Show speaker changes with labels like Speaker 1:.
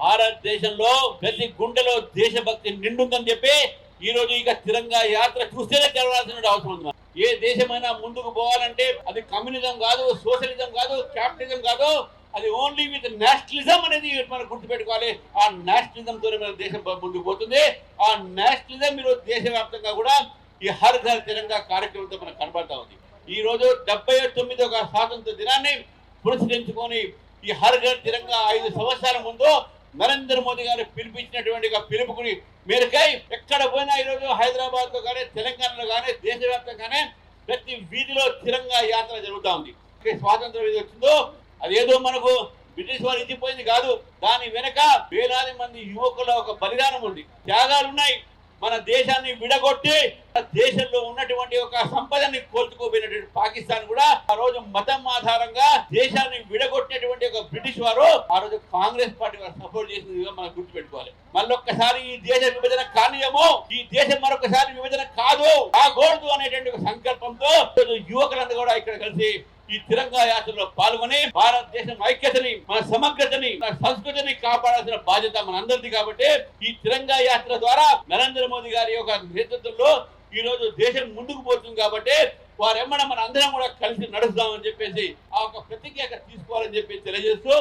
Speaker 1: భారతదేశంలో ప్రతి గుండెలో దేశభక్తి నిండుందని చెప్పి ఈ రోజు ఇక తిరంగా యాత్ర చూస్తేనే తెలవాల్సిన అవసరం ఉంది ఏ దేశమైనా ముందుకు పోవాలంటే అది కమ్యూనిజం కాదు సోషలిజం కాదు క్యాపిటలిజం కాదు అది ఓన్లీ విత్ నేషనలిజం అనేది మనం గుర్తుపెట్టుకోవాలి. ఆ నేషనలిజం తోనే మన దేశం ముందుకు పోతుంది. ఆ నేషనలిజం ఈరోజు దేశవ్యాప్తంగా కూడా ఈ హర్ ఘర్ తిరంగా కార్యక్రమంతో మనకు కనబడతా ఉంది. ఈ రోజు డెబ్బై తొమ్మిది ఒక స్వాతంత్ర దినాన్ని పురస్కరించుకొని ఈ హర్ ఘర్ తిరంగా ఐదు సంవత్సరాల ముందు నరేంద్ర మోదీ గారు పిలిపించినటువంటి పిలుపుకుని మేరకై ఎక్కడ పోయినా ఈరోజు హైదరాబాద్లో కానీ తెలంగాణలో కానీ దేశవ్యాప్తంగానే ప్రతి వీధిలో తిరంగా యాత్ర జరుగుతూ ఉంది. ఈ స్వాతంత్రం ఏది వచ్చిందో అదేదో మనకు బ్రిటిష్ వారు ఇచ్చిపోయింది కాదు. దాని వెనక వేలాది మంది యువకుల ఒక బలిదానం ఉంది. త్యాగాలు ఉన్నాయి మన దేశాన్ని విడగొట్టి దేశంలో ఉన్నటువంటి ఒక సంపదని కోల్చుకోపోయినటువంటి పాకిస్తాన్ కూడా ఆ రోజు మతం ఆధారంగా దేశాన్ని విడగొట్టినటువంటి ఒక బ్రిటిష్ వారు ఆ రోజు కాంగ్రెస్ పార్టీ వారు సపోర్ట్ చేసిందిగా మనం గుర్తుపెట్టుకోవాలి. మళ్ళొక్కసారి ఈ దేశ విభజన కానీయము ఈ దేశం మరొకసారి విభజన కాదు కాకూడదు అనేటువంటి ఒక సంకల్పంతో యువకులందరూ కూడా ఇక్కడ కలిసి ఈ తిరంగా యాత్రలో పాల్గొని భారతదేశం ఐక్యతని మన సమగ్రతని మన సంస్కృతిని కాపాడాల్సిన బాధ్యత మనందరిది కాబట్టి ఈ తిరంగా యాత్ర ద్వారా నరేంద్ర మోదీ గారి యొక్క నేతృత్వంలో ఈ రోజు దేశం ముందుకు పోతుంది కాబట్టి వారెమ్మన మన అందరం కూడా కలిసి నడుస్తామని చెప్పేసి ఆ ఒక ప్రతిజ్ఞ తీసుకోవాలని చెప్పి తెలియజేస్తూ